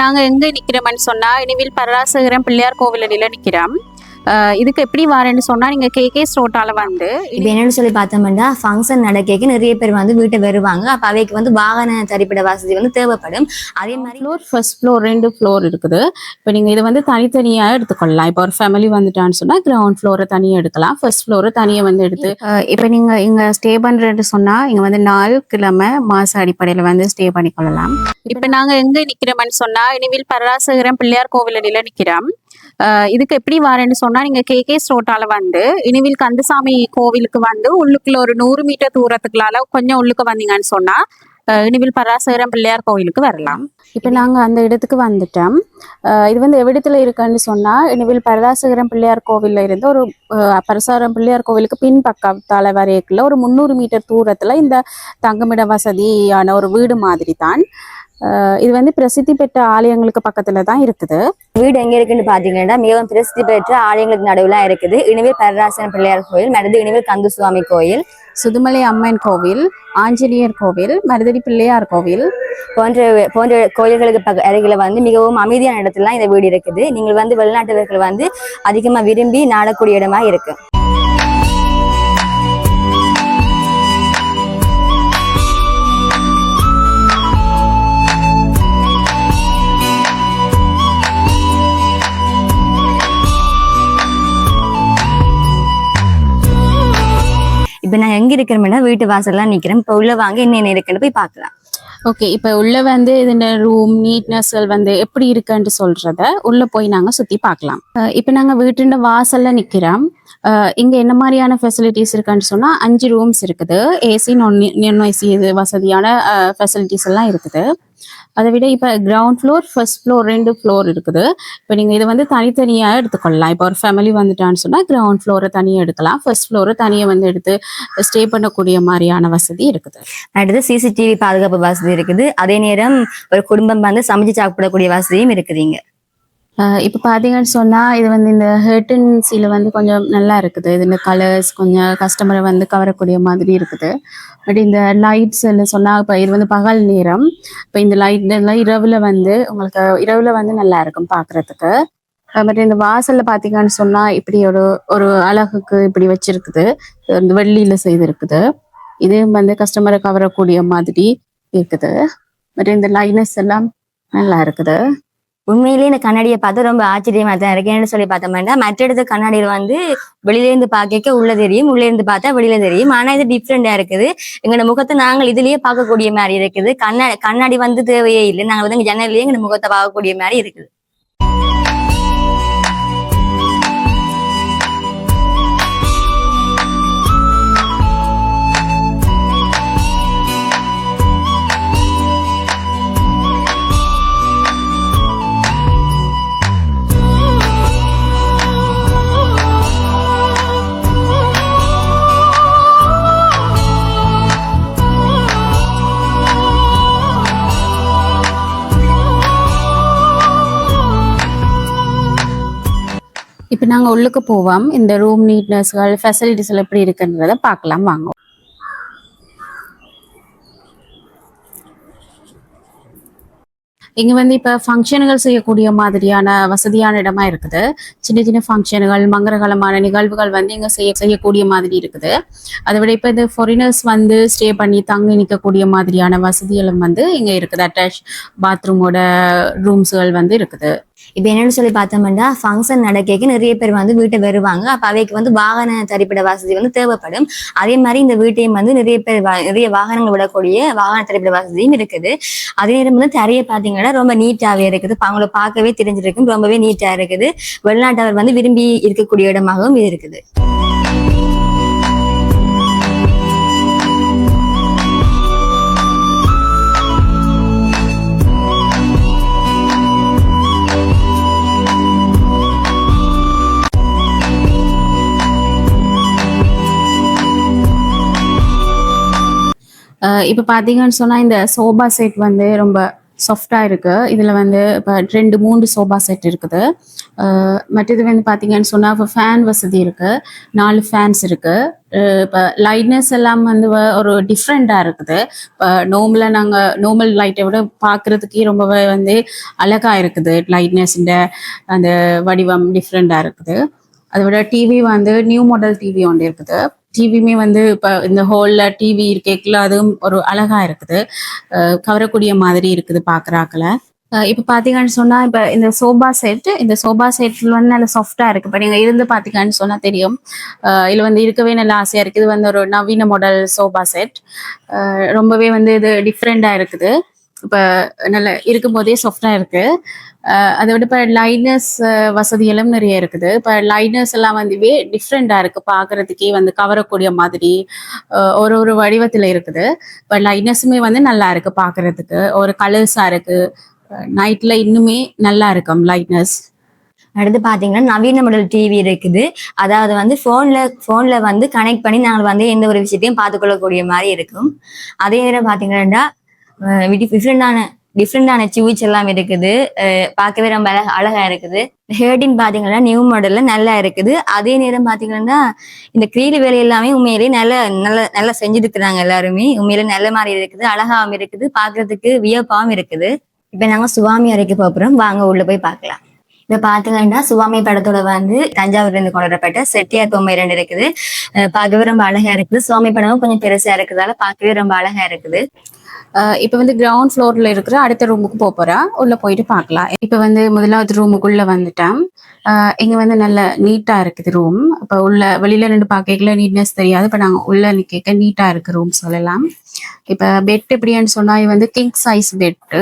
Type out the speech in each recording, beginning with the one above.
நாங்க எங்க நிக்கிறோம்னு சொன்னா இனிவில் பராசகரம் பிள்ளையார் கோவிலில் நிக்கிறோம் இதுக்கு எப்படி வரேன்னு சொன்னா நீங்க கே கே ஸ்டோட்டால வந்து இப்போ என்னன்னு சொல்லி பார்த்தோம்னா ஃபங்க்ஷன் நடக்க நிறைய பேர் வந்து வீட்டை வருவாங்க. அப்ப அவைக்கு வந்து வாகன தரிப்பிட வசதி வந்து தேவைப்படும். அதே மாதிரி ஃப்ளோர் ஃபர்ஸ்ட் ஃப்ளோர் ரெண்டு ஃப்ளோர் இருக்குது. இப்போ நீங்கள் இது வந்து தனித்தனியாக எடுத்துக்கொள்ளலாம். இப்போ ஒரு ஃபேமிலி வந்துட்டான்னு சொன்னால் கிரவுண்ட் ஃப்ளோரை தனியாக எடுக்கலாம். ஃபர்ஸ்ட் ஃப்ளோரை தனியாக வந்து எடுத்து இப்போ நீங்கள் இங்கே ஸ்டே பண்ணுறேன்னு சொன்னால் இங்கே வந்து நாலு கிழமை மாத அடிப்படையில் வந்து ஸ்டே பண்ணிக்கொள்ளலாம் இப்போ நாங்கள் எங்கே நிற்கிறோம்னு சொன்னால் இனிவில் பராசகரம் பிள்ளையார் கோவிலடியில் நிற்கிறோம் இதுக்கு எப்படி வரேன்னு சொன்னால் நீங்கள் கே கே ஸ்டோட்டால வந்து இனிவில் கந்தசாமி கோவிலுக்கு வந்து உள்ளுக்குள்ள ஒரு நூறு மீட்டர் தூரத்துக்குள்ளால கொஞ்சம் உள்ளுக்கு வந்தீங்கன்னு சொன்னால் இனிவில் பராசகரம் பிள்ளையார் கோவிலுக்கு வரலாம். இப்போ நாங்கள் அந்த இடத்துக்கு வந்துட்டோம். இது வந்து எவ்விடத்தில் இருக்குன்னு சொன்னால் இனிவில் பரதாசகரம் பிள்ளையார் கோவிலில் இருந்து ஒரு பரசாரம் பிள்ளையார் கோவிலுக்கு பின் பக்கத்தால வரைக்குள்ள ஒரு முந்நூறு மீட்டர் தூரத்தில் இந்த தங்குமிட வசதியான ஒரு வீடு மாதிரி தான் இது வந்து பிரசித்தி பெற்ற ஆலயங்களுக்கு பக்கத்துல தான் இருக்குது. வீடு எங்க இருக்குன்னு பாத்தீங்கன்னா மிகவும் பிரசித்தி பெற்ற ஆலயங்களுக்கு நடுவில் இருக்குது. இனிவே பரராசன பிள்ளையார் கோயில் மருது இனிவே கந்தசுவாமி கோயில் சுதுமலை அம்மன் கோவில் ஆஞ்சநேயர் கோவில் மருதடி பிள்ளையார் கோவில் போன்ற போன்ற கோயில்களுக்கு பக்க அருகில வந்து மிகவும் அமைதியான இடத்துல இந்த வீடு இருக்குது. நீங்கள் வந்து வெளிநாட்டவர்கள் வந்து அதிகமா விரும்பி நாடக்கூடிய இடமா இருக்கு. இருக்கிறோம்னா வீட்டு வாசல்லாம் நிக்கிறேன் இப்ப உள்ள வாங்க என்னென்ன இருக்குன்னு போய் பார்க்கலாம். ஓகே இப்போ உள்ள வந்து இதுல ரூம் நீட்னஸ்கள் வந்து எப்படி இருக்குன்னு சொல்றத உள்ள போய் நாங்க சுத்தி பார்க்கலாம். அஹ் இப்போ நாங்க வீட்டுண்ட வாசல்ல நிக்கிறோம். இங்க என்ன மாதிரியான ஃபெசிலிட்டிஸ் இருக்குன்னு சொன்னா அஞ்சு ரூம்ஸ் இருக்குது. ஏசி நான் நான் ஏசி இது வசதியான ஃபெசிலிட்டிஸ் எல்லாம் இருக்குது. அதை விட இப்போ கிரவுண்ட் ஃப்ளோர் ஃபர்ஸ்ட் ஃப்ளோர் ரெண்டு ஃப்ளோர் இருக்குது. இப்போ நீங்கள் இதை வந்து தனித்தனியாக எடுத்துக்கொள்ளலாம். இப்போ ஒரு ஃபேமிலி வந்துட்டான்னு சொன்னால் கிரவுண்ட் ஃப்ளோரை தனியாக எடுக்கலாம். ஃபர்ஸ்ட் ஃப்ளோரை தனியாக வந்து எடுத்து ஸ்டே பண்ணக்கூடிய மாதிரியான வசதி இருக்குது. அடுத்து சிசிடிவி பாதுகாப்பு வசதி இருக்குது. அதே நேரம் ஒரு குடும்பம் வந்து சமைச்சு சாப்பிடக்கூடிய வசதியும் இருக்குதுங்க இப்ப பாத்தீங்கன்னு சொன்னா இது வந்து இந்த ஹெர்டன்சில வந்து கொஞ்சம் நல்லா இருக்குது. இது இந்த கலர்ஸ் கொஞ்சம் கஸ்டமரை வந்து கவரக்கூடிய மாதிரி இருக்குது. பட் இந்த லைட்ஸ் எல்லாம் சொன்னா இப்ப இது வந்து பகல் நேரம். இப்ப இந்த லைட் எல்லாம் இரவுல வந்து உங்களுக்கு இரவுல வந்து நல்லா இருக்கும் பாக்குறதுக்கு. பட் இந்த வாசல்ல பாத்தீங்கன்னு சொன்னா இப்படி ஒரு ஒரு அழகுக்கு இப்படி வச்சிருக்குது. இந்த வெள்ளியில செய்திருக்குது. இது வந்து கஸ்டமரை கவரக்கூடிய மாதிரி இருக்குது. பட் இந்த லைனஸ் எல்லாம் நல்லா இருக்குது. உண்மையிலேயே இந்த கண்ணாடியை பார்த்து ரொம்ப ஆச்சரியமா தான் இருக்கு. சொல்லி பார்த்தோம்னா மற்ற இடத்து கண்ணாடியில் வந்து வெளியில இருந்து பார்க்க உள்ள தெரியும் உள்ள இருந்து பார்த்தா வெளியில தெரியும். ஆனா இது டிஃப்ரெண்டா இருக்குது. எங்களோட முகத்தை நாங்கள் இதுலயே பார்க்கக்கூடிய மாதிரி இருக்குது. கண்ணாடி கண்ணாடி வந்து தேவையே இல்லை. நாங்கள் வந்து எங்க ஜன்னல்லையே எங்க முகத்தை பார்க்கக்கூடிய மாதிரி இருக்குது. இப்போ நாங்கள் உள்ளுக்கு போவோம். இந்த ரூம் நீட்னஸ்கள் ஃபெசிலிட்டிஸ் எப்படி இருக்குன்றத பார்க்கலாம். வாங்க. இங்க வந்து இப்ப ஃபங்க்ஷன்கள் செய்யக்கூடிய மாதிரியான வசதியான இடமா இருக்குது. சின்ன சின்ன ஃபங்க்ஷன்கள் மங்களகரமான நிகழ்வுகள் வந்து இங்க செய்ய செய்யக்கூடிய மாதிரி இருக்குது. அதை விட இப்ப இந்த ஃபாரினர்ஸ் வந்து ஸ்டே பண்ணி தங்கி நிற்கக்கூடிய மாதிரியான வசதிகளும் வந்து இங்க இருக்குது. அட்டாச் பாத்ரூமோட ரூம்ஸ்கள் வந்து இருக்குது. இப்ப என்னன்னு சொல்லி பார்த்தோம்னா ஃபங்க்ஷன் நடக்க நிறைய பேர் வந்து வீட்டை வருவாங்க. அப்ப அவைக்கு வந்து வாகன தரிப்பிட வசதி வந்து தேவைப்படும். அதே மாதிரி இந்த வீட்டையும் வந்து நிறைய பேர் நிறைய வாகனங்கள் விடக்கூடிய வாகன தரிப்பிட வசதியும் இருக்குது. அதே நேரம் வந்து தரையை பார்த்தீங்கன்னா ரொம்ப நீட்டாவே இருக்குது. அவங்கள பார்க்கவே தெரிஞ்சிருக்கும். ரொம்பவே நீட்டா இருக்குது. வெளிநாட்டவர் வந்து விரும்பி இருக்கக்கூடிய இடமாகவும் இது இருக்குது. இப்போ பாத்தீங்கன்னு சொன்னா இந்த சோபா செட் வந்து ரொம்ப சாஃப்டாக இருக்கு. இதில் வந்து இப்போ ரெண்டு மூன்று சோபா செட் இருக்குது. மற்றது வந்து பார்த்தீங்கன்னு சொன்னால் இப்போ ஃபேன் வசதி இருக்கு. நாலு ஃபேன்ஸ் இருக்கு. இப்போ லைட்னஸ் எல்லாம் வந்து ஒரு டிஃப்ரெண்ட்டாக இருக்குது. இப்போ நார்மலாக நாங்கள் நோமல் லைட்டை விட பார்க்குறதுக்கே ரொம்பவே வந்து அழகா இருக்குது. லைட்னஸ்ன்ற அந்த வடிவம் டிஃப்ரெண்ட்டாக இருக்குது. அதை விட டிவி வந்து நியூ மாடல் டிவி ஒன்று இருக்குது. டிவியுமே வந்து இப்போ இந்த ஹோலில் டிவி இருக்கேக்கில் அதுவும் ஒரு அழகா இருக்குது. கவரக்கூடிய மாதிரி இருக்குது பார்க்குறாக்கில் இப்போ பார்த்தீங்கன்னு சொன்னால் இப்போ இந்த சோபா செட் இந்த சோபா செட்டில் வந்து நல்லா சாஃப்டாக இருக்குது இப்போ நீங்கள் இருந்து பார்த்தீங்கன்னு சொன்னால் தெரியும். இதில் வந்து இருக்கவே நல்லா ஆசையாக இருக்குது இது வந்து ஒரு நவீன மாடல் சோபா செட் ரொம்பவே வந்து இது டிஃப்ரெண்ட்டாக இருக்குது. இப்போ நல்ல இருக்கும்போதே சாஃப்டாக இருக்குது அதை விட இப்போ லைனர்ஸ் வசதிகளும் நிறைய இருக்குது. இப்போ லைனர்ஸ் எல்லாம் வந்துவே டிஃப்ரெண்ட்டாக இருக்குது பார்க்கறதுக்கே வந்து கவரக்கூடிய மாதிரி ஒரு ஒரு வடிவத்தில் இருக்குது. இப்போ லைனர்ஸுமே வந்து நல்லா இருக்குது பார்க்கறதுக்கு ஒரு கலர்ஸாக இருக்குது நைட்டில் இன்னுமே நல்லா இருக்கும் லைட்னஸ் அடுத்து பார்த்தீங்கன்னா நவீன மாடல் டிவி இருக்குது. அதாவது வந்து ஃபோனில் ஃபோனில் வந்து கனெக்ட் பண்ணி நாங்கள் வந்து எந்த ஒரு விஷயத்தையும் பார்த்துக்கொள்ளக்கூடிய மாதிரி இருக்கும். அதே நேரம் பார்த்தீங்கன்னா டிஃப்ரெண்டான டிஃப்ரெண்டான சிவிச் எல்லாம் இருக்குது. அஹ் பார்க்கவே ரொம்ப அழகா அழகா இருக்குது. ஹேர்டின் பாத்தீங்கன்னா நியூ மாடல்ல நல்லா இருக்குது. அதே நேரம் பாத்தீங்கன்னா இந்த கிரீல் வேலை எல்லாமே உண்மையிலேயே நல்ல நல்ல நல்லா செஞ்சிருக்கிறாங்க எல்லாருமே. உண்மையிலே நல்ல மாதிரி இருக்குது அழகாவும் இருக்குது. பாக்குறதுக்கு வியப்பாவும் இருக்குது. இப்ப நாங்க சுவாமி அறைக்கு போறோம். வாங்க உள்ள போய் பார்க்கலாம். இப்ப பாத்தீங்கன்னா சுவாமி படத்தோட வந்து தஞ்சாவூர்ல இருந்து கொண்டு வரப்பட்ட செட்டியார் பொம்மை ரெண்டு இருக்குது. பார்க்கவே ரொம்ப அழகா இருக்குது. சுவாமி படமும் கொஞ்சம் பெருசா இருக்கிறதால பார்க்கவே ரொம்ப அழகா இருக்குது. இப்போ வந்து கிரவுண்ட் ஃப்ளோர்ல இருக்கிற அடுத்த ரூமுக்கு போக போறேன் உள்ள போயிட்டு பார்க்கலாம் இப்போ வந்து முதலாவது ரூமுக்குள்ள வந்துட்டேன் அஹ் இங்க வந்து நல்ல நீட்டா இருக்குது ரூம் இப்போ உள்ள வெளியில ரெண்டு பார்க்கல நீட்னஸ் தெரியாது. இப்போ நாங்க உள்ள கேட்க நீட்டா இருக்கு ரூம் சொல்லலாம். இப்போ பெட் எப்படின்னு சொன்னா இது வந்து கிங் சைஸ் பெட்டு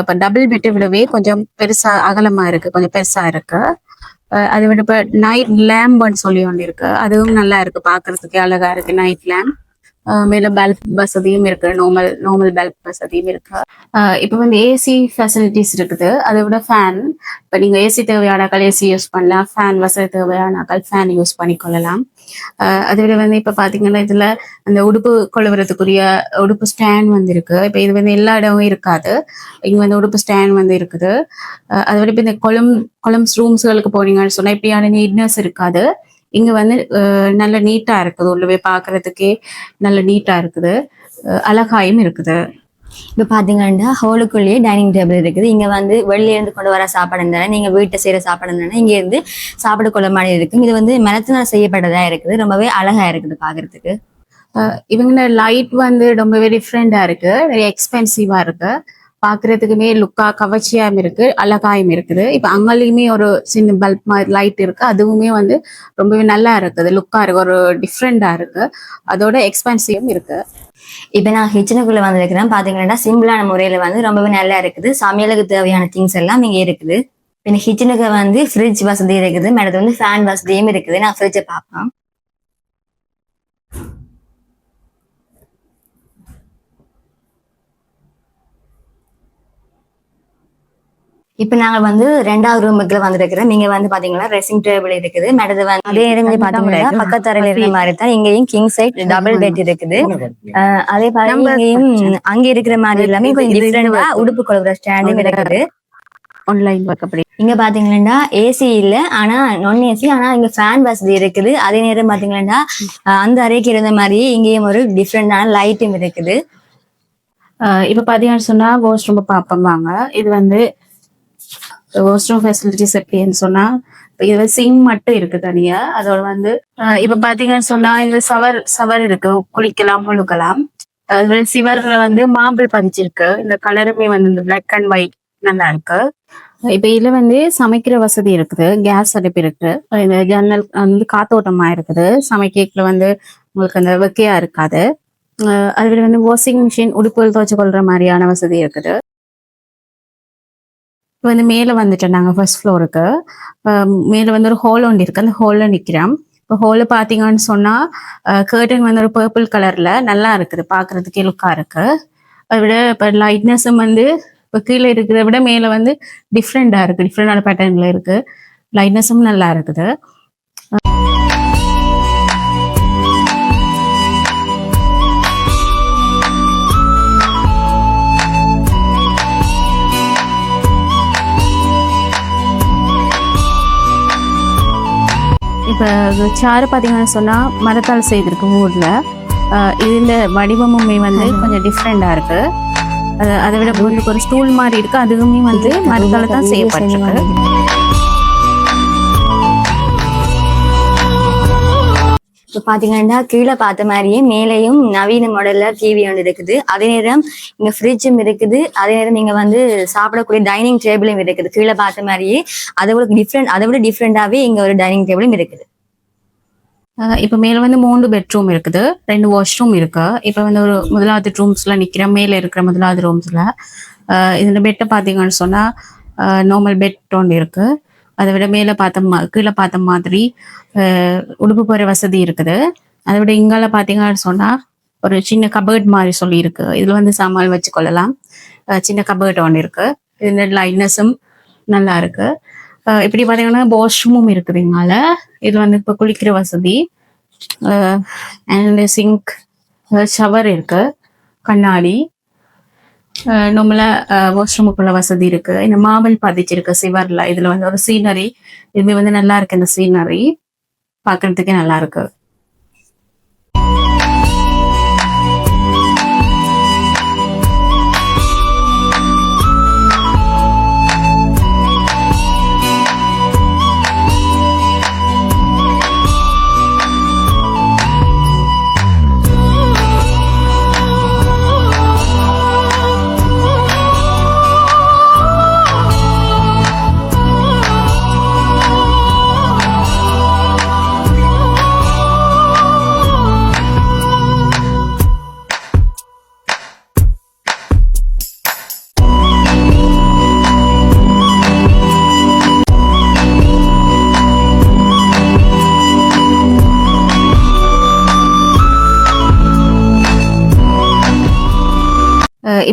இப்போ டபுள் பெட்டை விடவே கொஞ்சம் பெருசா அகலமா இருக்கு. கொஞ்சம் பெருசா இருக்கு. அது விட இப்போ நைட் லேம்புன்னு சொல்லி ஒன்று இருக்கு. அதுவும் நல்லா இருக்கு. பார்க்கிறதுக்கு அழகா இருக்கு நைட் லேம்ப் மேல பல்ப் வசதியும் இருக்கு. நார்மல் நார்மல் பல்ப் வசதியும் இருக்கு. இப்போ வந்து ஏசி ஃபெசிலிட்டிஸ் இருக்குது. அதை விட ஃபேன் இப்போ நீங்க ஏசி தேவையானாக்கள் ஏசி யூஸ் பண்ணலாம். ஃபேன் வசதி தேவையானாக்கள் ஃபேன் யூஸ் பண்ணிக்கொள்ளலாம் அதை விட வந்து இப்போ பாத்தீங்கன்னா இதுல அந்த உடுப்பு கொழுவுறதுக்குரிய உடுப்பு ஸ்டாண்ட் வந்து இருக்கு. இப்போ இது வந்து எல்லா இடமும் இருக்காது. இங்க வந்து உடுப்பு ஸ்டாண்ட் வந்து இருக்குது. அதை விட இப்போ இந்த கொலம் கொலம்ஸ் ரூம்ஸ்களுக்கு போனீங்கன்னு சொன்னால் இப்படியான நீட்னஸ் இருக்காது. இங்க வந்து நல்ல நீட்டா இருக்குது. உள்ளவே பார்க்கிறதுக்கே நல்ல நீட்டா இருக்குது. அழகாயும் இருக்குது. இப்ப பாத்தீங்கன்னா ஹோலுக்குள்ளேயே டைனிங் டேபிள் இருக்குது. இங்க வந்து வெளியில இருந்து கொண்டு வர சாப்பாடு இருந்தாலும் நீங்க வீட்டை செய்யற சாப்பாடு இருந்தாலும் இங்க இருந்து சாப்பிட கொள்ள மாதிரி இருக்கும். இது வந்து மரத்தினால் செய்யப்பட்டதா இருக்குது. ரொம்பவே அழகா இருக்குது பாக்குறதுக்கு இவங்க லைட் வந்து ரொம்பவே டிஃப்ரெண்டா இருக்கு. நிறைய எக்ஸ்பென்சிவா இருக்கு. பாக்குறதுக்குமே லுக்கா கவர்ச்சியாயும் இருக்கு அழகாயும் இருக்குது. இப்ப அங்கேயுமே ஒரு சின்ன பல்ப் மாதிரி லைட் இருக்கு. அதுவுமே வந்து ரொம்பவே நல்லா இருக்குது. லுக்கா இருக்கு. ஒரு டிஃப்ரெண்டா இருக்கு. அதோட எக்ஸ்பென்சிவும் இருக்கு. இப்ப நான் ஹிச்சனுக்குள்ள வந்திருக்கிறேன். பாத்தீங்கன்னா சிம்பிளான முறையில வந்து ரொம்பவே நல்லா இருக்குது. சமையலுக்கு தேவையான திங்ஸ் எல்லாம் இங்க இருக்குது. பின்ன கிச்சனுக்கு வந்து ஃப்ரிட்ஜ் வசதி இருக்குது. மேடத்து வந்து ஃபேன் வசதியும் இருக்குது. நான் ஃப்ரிட்ஜை பார்ப்பேன். இப்ப நாங்க வந்து ரெண்டாவது ரூமுக்குள்ள வந்திருக்கிறோம். இங்க வந்து பாத்தீங்கன்னா ட்ரெஸ்ஸிங் டேபிள் இருக்குது. மேடது வந்து அதே இருந்து பாத்தீங்கன்னா பக்கத்தரையில இருக்கிற மாதிரி தான். இங்கேயும் கிங் சைட் டபுள் பெட் இருக்குது. அதே மாதிரி இங்கேயும் அங்க இருக்கிற மாதிரி எல்லாமே கொஞ்சம் டிஃப்ரெண்டா உடுப்பு கொள்கிற ஸ்டாண்டும் இருக்குது. ஆன்லைன் ஒர்க் இங்க பாத்தீங்கன்னா ஏசி இல்ல ஆனா நான் ஏசி ஆனா இங்க ஃபேன் வசதி இருக்குது. அதே நேரம் பாத்தீங்கன்னா அந்த அறைக்கு இருந்த மாதிரி இங்கேயும் ஒரு டிஃப்ரெண்டான லைட்டும் இருக்குது. இப்ப பாத்தீங்கன்னு சொன்னா வாஷ் ரூம் பார்ப்போம் வாங்க இது வந்து வாஷ் ஃபெசிலிட்டிஸ் எப்படின்னு சொன்னா இது வந்து சிங் மட்டும் இருக்கு தனியா. அதோட வந்து இப்ப பாத்தீங்கன்னு சொன்னா இந்த சவர் சவர் இருக்கு. குளிக்கலாம் முழுக்கலாம். அது சிவர்ல வந்து மாம்பிள் பதிச்சிருக்கு. இந்த கலருமே வந்து இந்த பிளாக் அண்ட் ஒயிட் நல்லா இருக்கு. இப்ப இதுல வந்து சமைக்கிற வசதி இருக்குது. கேஸ் அடுப்பு இருக்கு. இந்த ஜன்னல் வந்து காத்தோட்டமா இருக்குது. சமைக்கல வந்து உங்களுக்கு அந்த வெக்கையா இருக்காது. அதுல வந்து வாஷிங் மிஷின் உடுப்புகள் துவைச்சு கொள்ற மாதிரியான வசதி இருக்குது. இப்போ வந்து மேலே வந்துட்டோம் நாங்கள் ஃபர்ஸ்ட் ஃப்ளோருக்கு மேலே வந்து ஒரு ஹோல் ஒன்று இருக்கு. அந்த ஹோலில் நிற்கிறோம் இப்போ ஹோலில் பார்த்தீங்கன்னு சொன்னால் கேர்டன் வந்து ஒரு பர்பிள் கலரில் நல்லா இருக்குது. பார்க்குறதுக்கே லுக்காக இருக்கு. அதை விட இப்போ லைட்னஸும் வந்து இப்போ கீழே இருக்கிறத விட மேலே வந்து டிஃப்ரெண்டாக இருக்குது டிஃப்ரெண்டான பேட்டர்னில் இருக்குது லைட்னஸும் நல்லா இருக்குது. இப்போ சாறு பார்த்தீங்கன்னு சொன்னால் மரத்தால் செய்திருக்கு ஊரில். இதில் வடிவமுமே வந்து கொஞ்சம் டிஃப்ரெண்டாக இருக்கு. அது அதை விட உங்களுக்கு ஒரு ஸ்டூல் மாதிரி இருக்கு அதுவுமே வந்து மரத்தால் தான் செய்யப்பட்டிருக்கு. இப்போ பார்த்தீங்கன்னா கீழே பார்த்த மாதிரியே மேலேயும் நவீன மாடல்ல டிவி ஒன்று இருக்குது. அதே நேரம் இங்க ஃப்ரிட்ஜும் இருக்குது. அதே நேரம் இங்க வந்து சாப்பிடக்கூடிய டைனிங் டேபிளும் இருக்குது. கீழே பார்த்த மாதிரியே அதை விட டிஃப்ரெண்ட் அதை விட டிஃப்ரெண்டாவே இங்க ஒரு டைனிங் டேபிளும் இருக்குது. இப்போ மேலே வந்து மூணு பெட்ரூம் இருக்குது. ரெண்டு வாஷ்ரூம் இருக்கு. இப்போ வந்து ஒரு முதலாவது ரூம்ஸ்ல நிற்கிற மேலே இருக்கிற முதலாவது ரூம்ஸ்ல இதில் பெட்டை பார்த்தீங்கன்னு சொன்னால் நார்மல் பெட் ஒன்று இருக்கு. அதை விட மேலே பார்த்த மா கீழே பார்த்த மாதிரி உடுப்பு போகிற வசதி இருக்குது. அதை விட இங்கால பார்த்தீங்கன்னு சொன்னால் ஒரு சின்ன கபர்ட் மாதிரி சொல்லி இருக்கு இதில் வந்து சாமான் வச்சு கொள்ளலாம் சின்ன கபர்ட் ஒன்று இருக்கு. இது லைட்னஸும் நல்லா இருக்கு. இப்படி பார்த்தீங்கன்னா வாஷ்ரூமும் இருக்குது இங்கால இது வந்து இப்போ குளிக்கிற வசதி. அண்ட் சிங்க் ஷவர் இருக்கு. கண்ணாடி. நம்மள வாஷ்ரூமுக்குள்ள வசதி இருக்கு. இந்த மாவல் பதிச்சிருக்கு சிவர்ல. இதுல வந்து ஒரு சீனரி இதுமே வந்து நல்லா இருக்கு இந்த சீனரி பாக்குறதுக்கே நல்லா இருக்கு.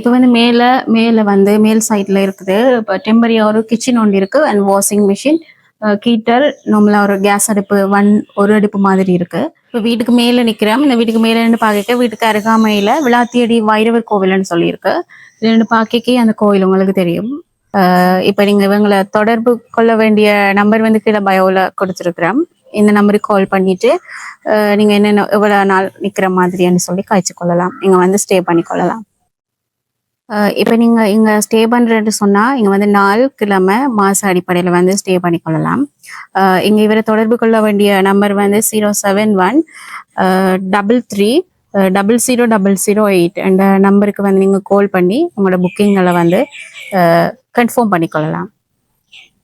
இப்போ வந்து மேல மேல வந்து மேல் சைடில் இருக்குது. இப்போ டெம்பரியாக ஒரு கிச்சன் ஒன்று இருக்கு அண்ட் வாஷிங் மிஷின் கீட்டர் நம்மள ஒரு கேஸ் அடுப்பு ஒன் ஒரு அடுப்பு மாதிரி இருக்கு. இப்போ வீட்டுக்கு மேல நிற்கிறோம் இந்த வீட்டுக்கு மேல பார்க்க வீட்டுக்கு அருகாமையில விளாத்தியடி வைரவர் கோவில்னு சொல்லியிருக்கு. ரெண்டு பார்க்கக்கே அந்த கோவில் உங்களுக்கு தெரியும். இப்போ நீங்க இவங்களை தொடர்பு கொள்ள வேண்டிய நம்பர் வந்து கீழே பயோல கொடுத்துருக்குறோம் இந்த நம்பருக்கு கால் பண்ணிட்டு நீங்கள் நீங்க என்னென்ன எவ்வளவு நாள் நிக்கிற மாதிரின்னு சொல்லி காய்ச்சி கொள்ளலாம் நீங்கள் வந்து ஸ்டே பண்ணி கொள்ளலாம் இப்போ நீங்கள் இங்கே ஸ்டே பண்ணுறது சொன்னால் இங்கே வந்து நாள் கிழமை மாத அடிப்படையில் வந்து ஸ்டே பண்ணிக்கொள்ளலாம் கொள்ளலாம். இங்கே இவரை தொடர்பு கொள்ள வேண்டிய நம்பர் வந்து zero seven one double three double zero double zero eight அந்த நம்பருக்கு வந்து நீங்கள் கால் பண்ணி உங்களோட புக்கிங்களை வந்து கன்ஃபார்ம் பண்ணிக்கொள்ளலாம்